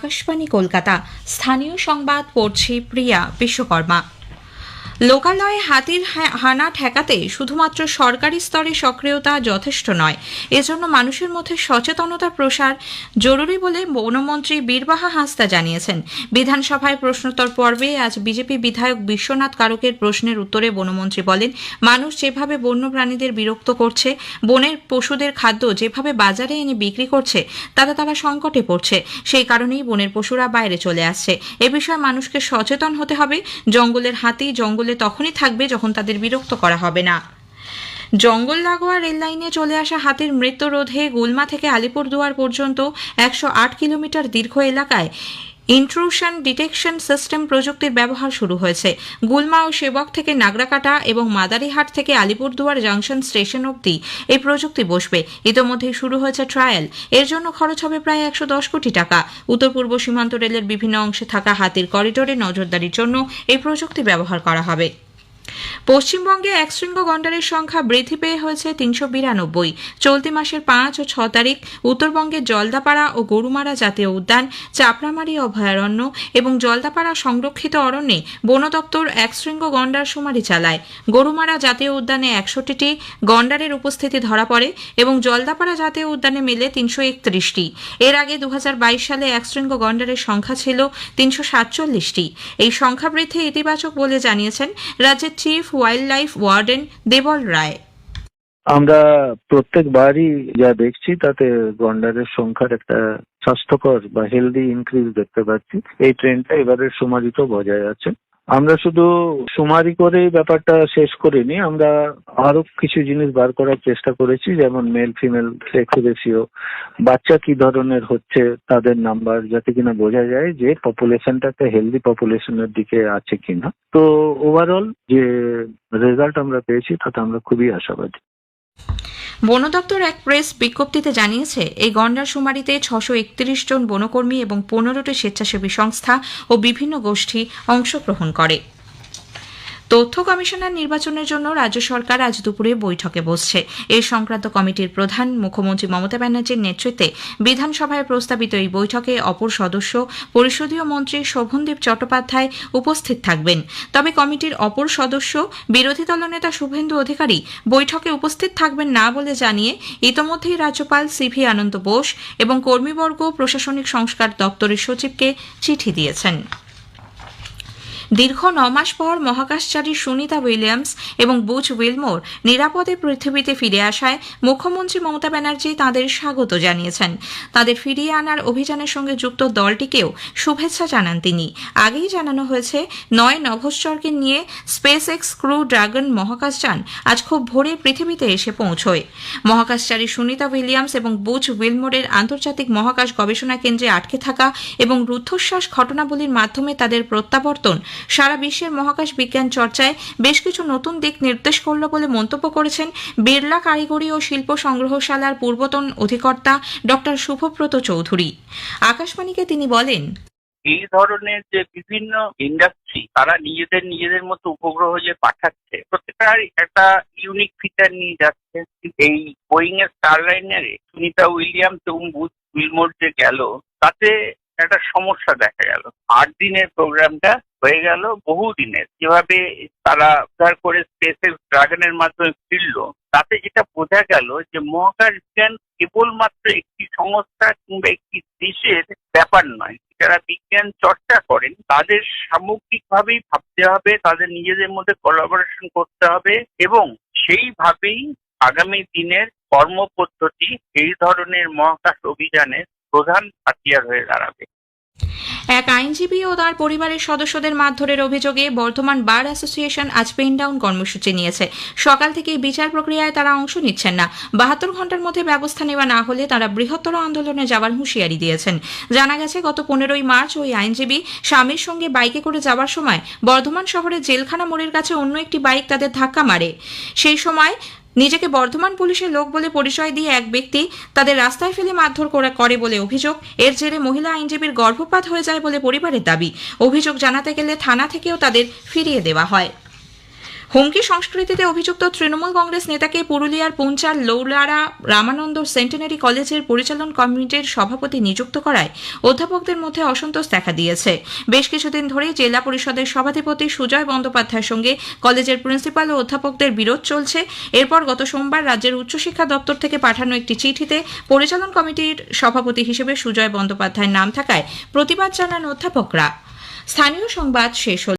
আকাশবাণী কলকাতা। স্থানীয় সংবাদ পড়ছি প্রিয়া বিশ্বকর্মা। লোকালয়ে হাতির হানা ঠেকাতে শুধুমাত্র সরকারি স্তরে সক্রিয়তা যথেষ্ট নয়। এজন্য মানুষের মধ্যে সচেতনতা প্রসার জরুরি বলে বনমন্ত্রী বীরবাহা হাঁসদা জানিয়েছেন। বিধানসভায় প্রশ্নোত্তর পর্বে আজ বিজেপি বিধায়ক বিশ্বনাথ কারকের প্রশ্নের উত্তরে বনমন্ত্রী বলেন, মানুষ যেভাবে বন্য প্রাণীদের বিরক্ত করছে, বনের পশুদের খাদ্য যেভাবে বাজারে এনে বিক্রি করছে, তাতে তারা সংকটে পড়ছে। সেই কারণেই বনের পশুরা বাইরে চলে আসছে। এ বিষয়ে মানুষকে সচেতন হতে হবে। জঙ্গলের হাতি জঙ্গলে তখনই থাকবে যখন তাদের বিরক্ত করা হবে না। জঙ্গল লাগোয়া রেললাইনে চলে আসা হাতির মৃত্যু রোধে গুলমা থেকে আলিপুরদুয়ার পর্যন্ত একশো আট কিলোমিটার দীর্ঘ এলাকায় ইন্ট্রুশন ডিটেকশন সিস্টেম প্রযুক্তির ব্যবহার শুরু হয়েছে। গুলমা ও সেবক থেকে নাগরাকাটা এবং মাদারিহাট থেকে আলিপুরদুয়ার জাংশন স্টেশন অবধি এই প্রযুক্তি বসবে। ইতোমধ্যেই শুরু হয়েছে ট্রায়াল। এর জন্য খরচ হবে প্রায় একশো দশ কোটি টাকা। উত্তর পূর্ব সীমান্ত রেলের বিভিন্ন অংশে থাকা হাতির করিডোরে নজরদারির জন্য এই প্রযুক্তি ব্যবহার করা হবে। পশ্চিমবঙ্গে একশৃঙ্গ গন্ডারের সংখ্যা বৃদ্ধি পেয়ে হয়েছে তিনশো বিরানব্বই। চলতি মাসের পাঁচ ও ছ তারিখ উত্তরবঙ্গের জলদাপাড়া ও গরুমারা জাতীয় উদ্যান, চাপড়ামারি অভয়ারণ্য এবং জলদাপাড়া সংরক্ষিত অরণ্যে বন দপ্তর একশৃঙ্গ গন্ডার শুমারি চালায়। গরুমারা জাতীয় উদ্যানে একষট্টিটি গন্ডারের উপস্থিতি ধরা পড়ে এবং জলদাপাড়া জাতীয় উদ্যানে মেলে তিনশো একত্রিশটি। এর আগে দু হাজার বাইশ সালে একশৃঙ্গ গন্ডারের সংখ্যা ছিল তিনশো সাতচল্লিশটি। এই সংখ্যা বৃদ্ধি ইতিবাচক বলে জানিয়েছেন রাজ্যের chief wild life warden Debal Roy আমরা প্রত্যেকবারই যা দেখছি তাতে গন্ডারের সংখ্যার একটা স্বাস্থ্যকর বা হেলদি ইনক্রিজ দেখতে পাচ্ছি। এই ট্রেন্ডটা এবারের সমাজিত বজায় আছে। আমরা শুধু সুমারি করে ব্যাপারটা শেষ করিনি, আমরা আরও কিছু জিনিস বার করার চেষ্টা করেছি, যেমন মেল ফিমেল সেক্স বাচ্চা কি ধরনের হচ্ছে তাদের নাম্বার যাতে কিনা বোঝা যায় যে পপুলেশনটা একটা হেলদি পপুলেশনের দিকে আছে কিনা। তো ওভারঅল যে রেজাল্ট আমরা পেয়েছি, তাতে আমরা খুবই আশাবাদী। বন দপ্তর এক প্রেস বিজ্ঞপ্তিতে জানিয়েছে, এই গন্ডার শুমারিতে ছশো একত্রিশ জন বনকর্মী এবং পনেরোটি স্বেচ্ছাসেবী সংস্থা ও বিভিন্ন গোষ্ঠী অংশগ্রহণ করে। তথ্য কমিশনার নির্বাচনের জন্য রাজ্য সরকার আজ দুপুরে বৈঠকে বসছে। এ সংক্রান্ত কমিটির প্রধান মুখ্যমন্ত্রী মমতা ব্যানার্জির নেতৃত্বে বিধানসভায় প্রস্তাবিত এই বৈঠকে অপর সদস্য, পরিষদীয় মন্ত্রী শোভনদেব চট্টোপাধ্যায় উপস্থিত থাকবেন। তবে কমিটির অপর সদস্য, বিরোধী দলনেতা শুভেন্দু অধিকারী বৈঠকে উপস্থিত থাকবেন না বলে জানিয়ে ইতোমধ্যেই রাজ্যপাল সিভি আনন্দ বোস এবং কর্মীবর্গ প্রশাসনিক সংস্কার দপ্তরের সচিবকে চিঠি দিয়েছেন। দীর্ঘ ন মাস পর মহাকাশচারী সুনিতা উইলিয়ামস এবং বুচ উইলমোর নিরাপদে পৃথিবীতে ফিরে আসায় মুখ্যমন্ত্রী মমতা ব্যানার্জি তাঁদের স্বাগত জানিয়েছেন। তাদের ফিরিয়ে আনার অভিযানের সঙ্গে যুক্ত দলটিকেও শুভেচ্ছা জানান তিনি। আগেই জানানো হয়েছে, নয় নভশ্চরকে নিয়ে স্পেস এক্স ক্রু ড্রাগন মহাকাশযান আজ খুব ভোরে পৃথিবীতে এসে পৌঁছয়। মহাকাশচারী সুনিতা উইলিয়ামস এবং বুচ উইলমোরের আন্তর্জাতিক মহাকাশ গবেষণা কেন্দ্রে আটকে থাকা এবং রুদ্ধশ্বাস ঘটনাবলীর মাধ্যমে তাদের প্রত্যাবর্তন সারা বিশ্বের মহাকাশ বিজ্ঞান চর্চায় বেশ কিছু নতুন দিক নির্দেশ করল বলে মন্তব্য করেছেন বিড়লা কারিগরি ও শিল্প সংগ্রহশালার পূর্বতন অধিকর্তা ডক্টর শুভব্রত চৌধুরী। আকাশবাণীকে তিনি বলেন, এই ধরনের যে বিভিন্ন ইন্ডাস্ট্রি তারা নিজেদের নিজেদের মতো উপগ্রহ যে পাঠাচ্ছে, প্রত্যেকটার একটা ইউনিক ফিচার নিয়ে যাচ্ছে। এই বোয়িং এর স্টারলাইনারে সুনিতা উইলিয়ামস এবং বুথ উইলমোর যে গেল, তাতে একটা সমস্যা দেখা গেল। আট দিনের প্রোগ্রামটা হয়ে গেল বহু দিনের যেভাবে তারা উদ্ধার করে স্পেসের ড্রাগনের মাধ্যমে ফিরলো, তাতে যেটা বোঝা গেল যে মহাকাশ বিজ্ঞান কেবলমাত্র একটি সংস্থা কিংবা একটি দেশের ব্যাপার নয়। যারা বিজ্ঞান চর্চা করেন, তাদের সামগ্রিকভাবেই ভাবতে হবে, তাদের নিজেদের মধ্যে কোলাবোরেশন করতে হবে এবং সেইভাবেই আগামী দিনের কর্মপদ্ধতি এই ধরনের মহাকাশ অভিযানের প্রধান হাতিয়ার হয়ে দাঁড়াবে। এক আইনজীবী ও তার পরিবারের সদস্যদের মারধরের অভিযোগে বর্ধমান বার অ্যাসোসিয়েশন আজ পেন ডাউন কর্মসূচি নিয়েছে। সকাল থেকেই বিচার প্রক্রিয়ায় তারা অংশ নিচ্ছেন না। বাহাত্তর ঘণ্টার মধ্যে ব্যবস্থা নেওয়া না হলে তারা বৃহত্তর আন্দোলনে যাওয়ার হুঁশিয়ারি দিয়েছেন। জানা গেছে, গত পনেরোই মার্চ ওই আইনজীবী স্বামীর সঙ্গে বাইকে করে যাওয়ার সময় বর্ধমান শহরের জেলখানা মোড়ের কাছে অন্য একটি বাইক তাদের ধাক্কা মারে। সেই সময় নিজেকে বর্ধমান পুলিশের লোক বলে পরিচয় দিয়ে এক ব্যক্তি তাদের রাস্তায় ফেলে মারধর করা করে বলে অভিযোগ। এর জেরে মহিলা আইনজীবীর গর্ভপাত হয়ে যায় বলে পরিবারের দাবি। অভিযোগ জানাতে গেলে থানা থেকেও তাদের ফিরিয়ে দেওয়া হয়। হুমকি সংস্কৃতিতে অভিযুক্ত তৃণমূল কংগ্রেস নেতাকে পুরুলিয়ার পুঞ্চার লৌলারা রামানন্দ সেন্টেনারি কলেজের পরিচালন কমিটির সভাপতি নিযুক্ত করায় অধ্যাপকদের মধ্যে অসন্তোষ দেখা দিয়েছে। বেশ কিছুদিন ধরে জেলা পরিষদের সভাধিপতি সুজয় বন্দ্যোপাধ্যায়ের সঙ্গে কলেজের প্রিন্সিপাল ও অধ্যাপকদের বিরোধ চলছে। এরপর গত সোমবার রাজ্যের উচ্চশিক্ষা দপ্তর থেকে পাঠানো একটি চিঠিতে পরিচালন কমিটির সভাপতি হিসেবে সুজয় বন্দ্যোপাধ্যায়ের নাম থাকায় প্রতিবাদ জানান অধ্যাপকরা। স্থানীয় সংবাদ শেষ হল।